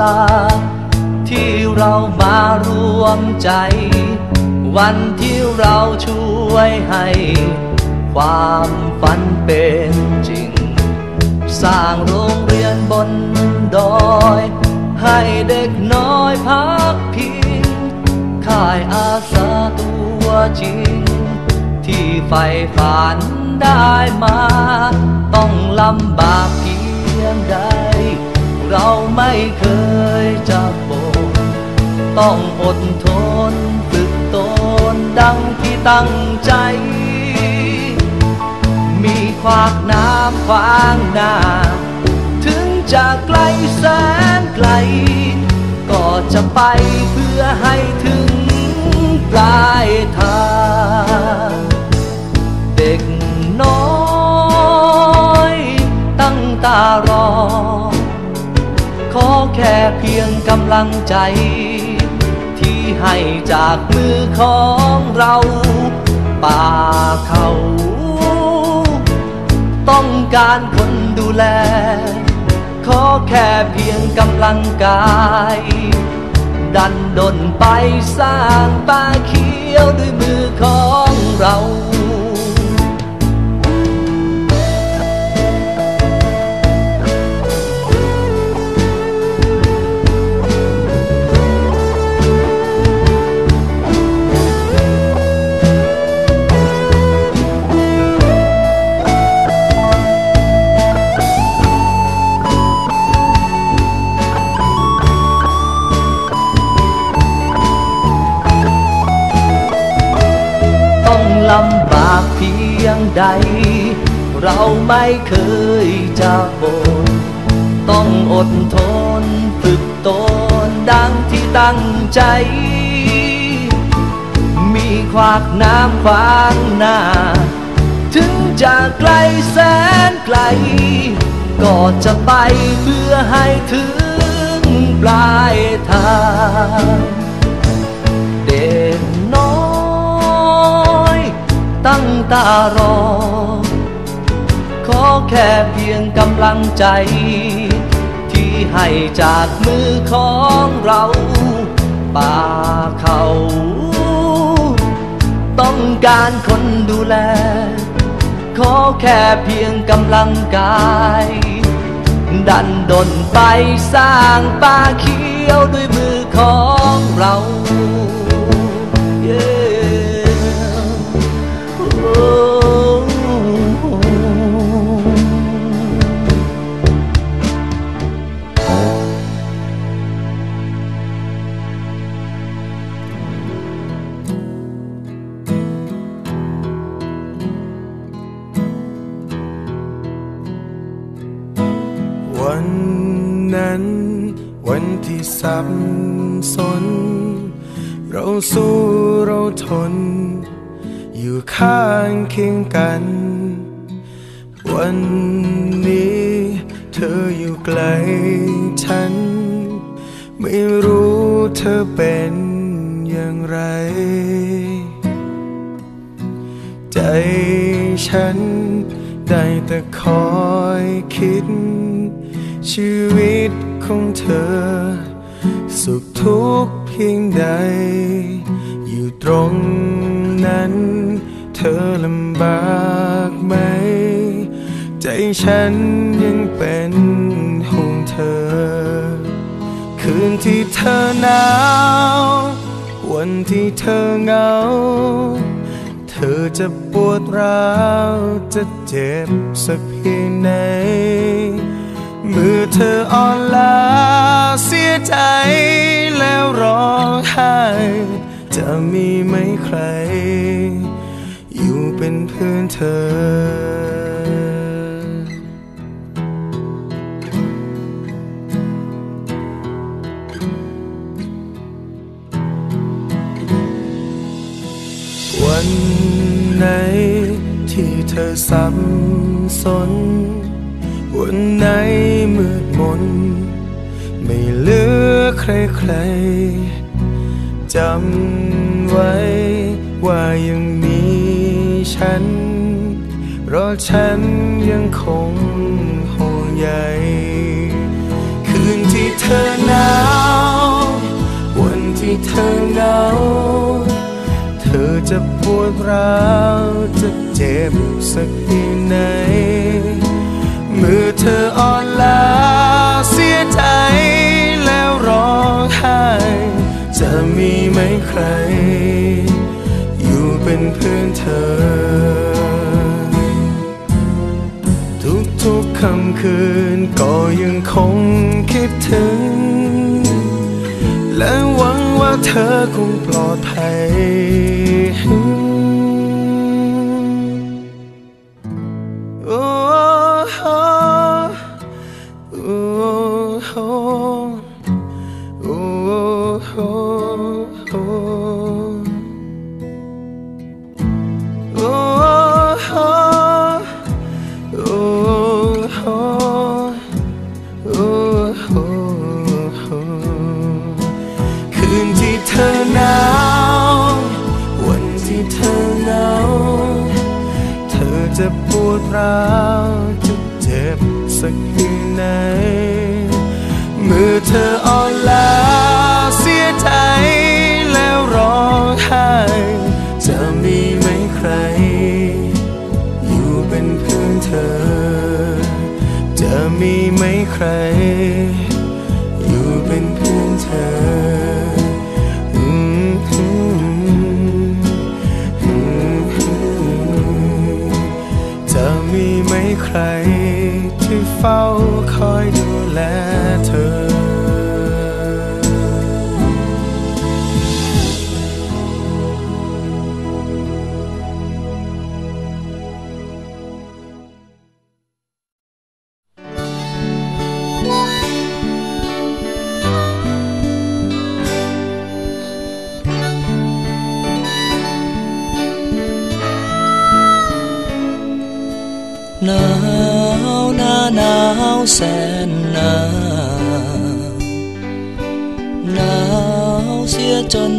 ลา ที่เรามารวมใจ วันที่เราช่วยให้ ความฝันเป็นจริง สร้างโรงเรียนบนดอย ให้เด็กน้อยพักพิงค่ายอาสาตัวจริง ที่ใฝ่ฝันได้มา ต้องลำบากเพียงใด เราไม่เคยจะบ่นต้องอดทนฝึกตนดังที่ตั้งใจ มีขวากน้ำขวางหน้า ถึงจะไกลแสนไกล ก็จะไปเพื่อให้ถึงปลายทางเด็กน้อย ตั้งตารอ ค่เพียงกำลังใจ ที่ให้จากมือของเรา ป่าเขา ต้องการคนดูแล ขอแค่เพียงกำลังกาย ดันดนไปสร้างป่าเขียวด้วยมือของเรา เราไม่เคยจะบ่นต้องอดทนฝึกตนดังที่ตั้งใจ มีขวากน้ำขวางหน้า ถึงจะไกลแสนไกล ก็จะไปเพื่อให้ถึงปลายทางเด็กน้อย ตั้งตารอ ขอแค่เพียงกำลังใจ ที่ให้จากมือของเราป่าเขา ต้องการคนดูแล ขอแค่เพียงกำลังกาย ดันดนไปสร้างป่าเขียวด้วยมือของเรา วันนั้น วันที่สับสน เราสู้เราทน อยู่ข้างเคียงกัน วันนี้เธออยู่ไกลฉัน ไม่รู้เธอเป็นอย่างไร ใจฉันได้แต่คอยคิด ชีวิตของเธอ สุขทุกข์เพียงใด อยู่ตรงนั้น เธอลำบากไหม ใจฉันยังเป็นห่วงเธอ คืนที่เธอหนาว วันที่เธอเหงา เธอจะปวดร้าว จะเจ็บสักเพียงไหน มื่อเธออ่อนล้าเสียใจแล้วร้องไห้จะมีไหมใคร อยู่เป็นเพื่อนเธอวันไหนที่เธอสับสน วันไหนมืดมน ไม่เหลือใครใครจำไว้ว่ายังมีฉัน เพราะฉันยังคงห่วงใยคืนที่เธอหนาว วันที่เธอเหงา เธอจะปวดร้าวจะเจ็บสักที่ไหน มื่อเธออ่อนล้าเสียใจแล้วร้องไห้จะมีไหมใคร อยู่เป็นเพื่อนเธอ ทุกๆคำคืนก็ยังคงคิดถึง และหวังว่าเธอคงปลอดภัย ร้าวจะเจ็บสักทีไหน เมื่อเธออ่อนล้า หนาวหน้าหนาวแสนหนาวหนาวเสียจน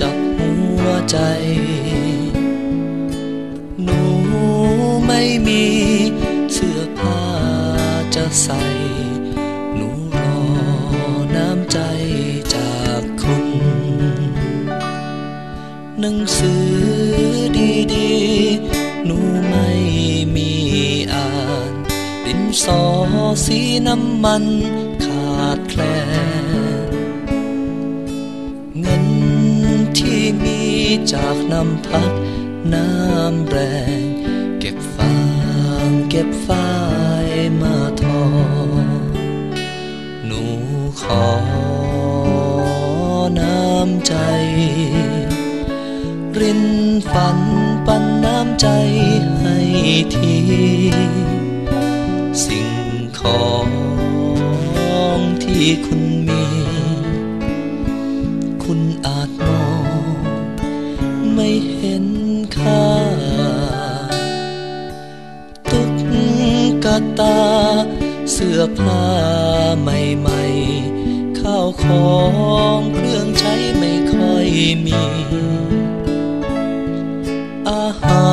จับหัวใจ หนูไม่มีเสื้อผ้าจะใส่ ดินสอสีน้ำมันขาดแคลนเงินที่มีจากน้ำพักน้ำแรง เก็บฟางเก็บฝ้ายมาทอ หนูขอน้ำใจ รินฝันปันน้ำใจให้ที ของที่คุณมี คุณอาจมอง ไม่เห็นค่า ตุกกตา เสื้อผ้าใหม่ๆ ข้าวของเครื่องใช้ไม่ค่อยมี อาหา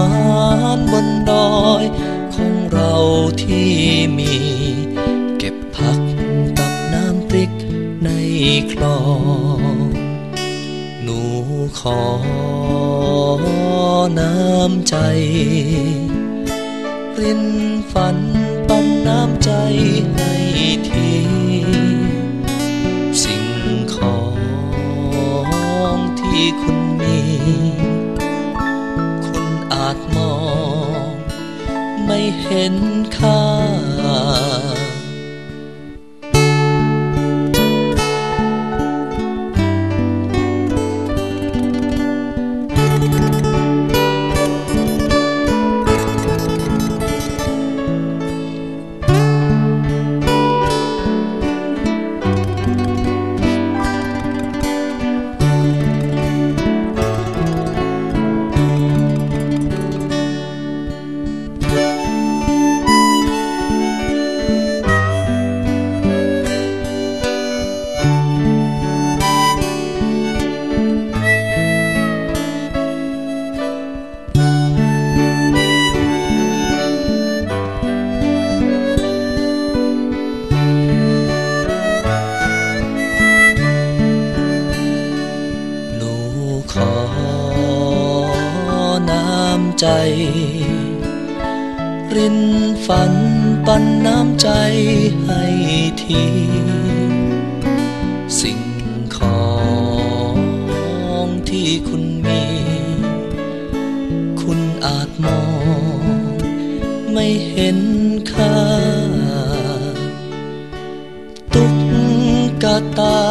รบนดอยของเราที่มี คลองหนูขอน้ำใจรินฝันปันน้ำใจให้ทีสิ่งของที่คุณมี คุณอาจมอง ไม่เห็นค่า ใจ รินฝันปันน้ำใจให้ที สิ่งของที่คุณมี คุณอาจมอง ไม่เห็นค่า ตุ๊กตา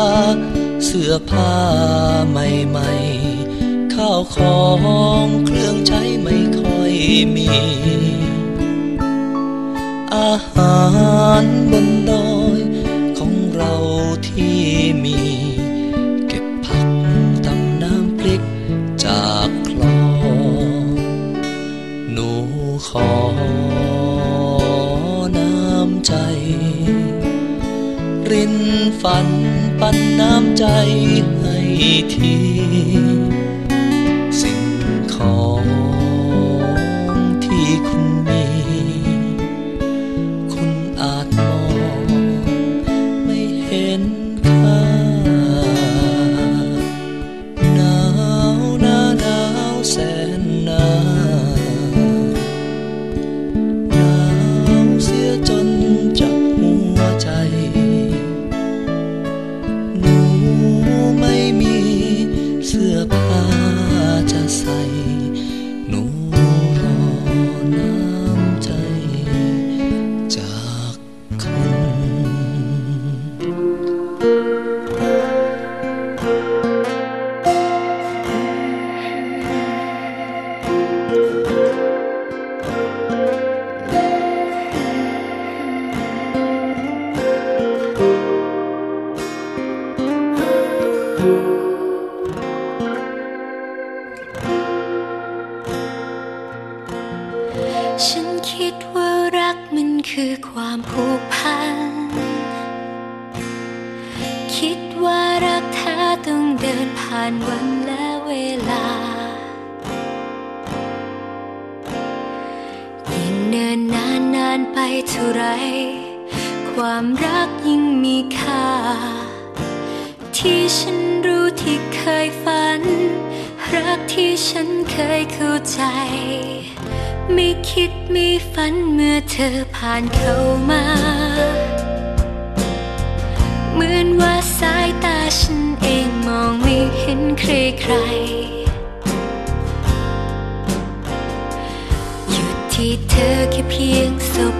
เสื้อผ้าใหม่ๆาวของเครื่องใช้ไม่ค่อยมี อาหารบนดอยของเราที่มี เก็บผักตำน้ำพริกจากคลองหนูขอน้ำใจ รินฝันปันน้ำใจให้ที พัน คิดว่ารักแท้ต้องเดินผ่านวันและเวลา ยิ่งเนินนานนานไปเท่าไร ความรักยิ่งมีค่า ที่ฉันรู้ที่เคยฝัน รักที่ฉันเคยเข้าใจ ไม่คิดไม่ฝันเมื่อเธอผ่านเข้ามา เหมือนว่าสายตาฉันเองมองไม่เห็นใครใครๆหยุดที่เธอแค่เพียงสบ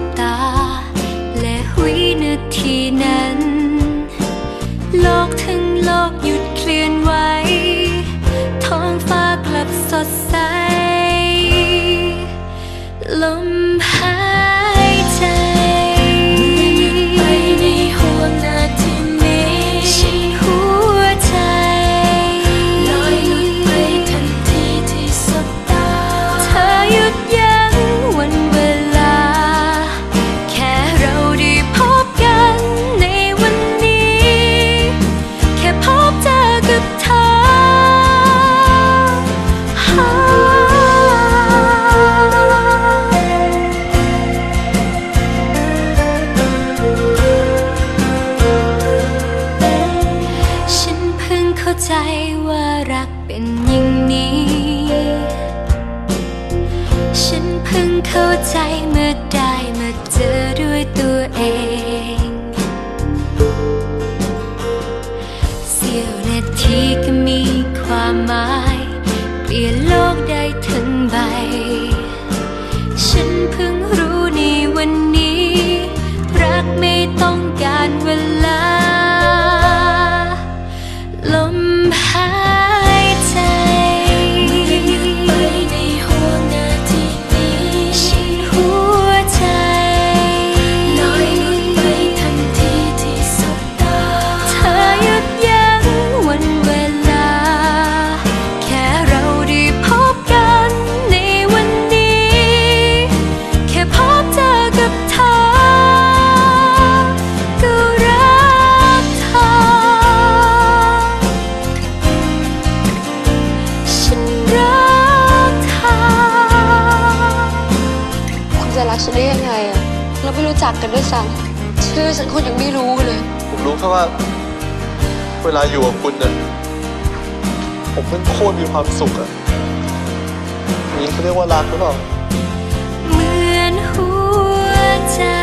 ล เพิ่ วลาอยู่กับคุณนะผมมันโคตรมีความสุขอะนี่เขาเรียกว่ารักหรือเปล่าเหมือนหัวใจ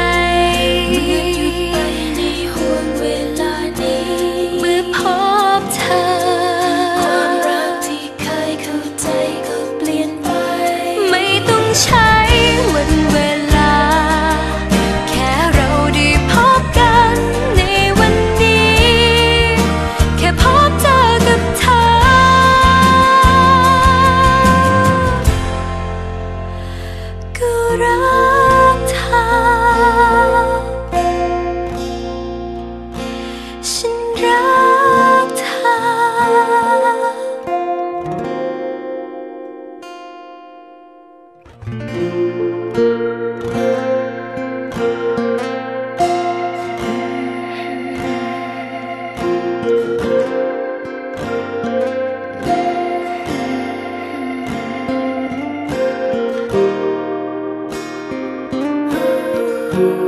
you.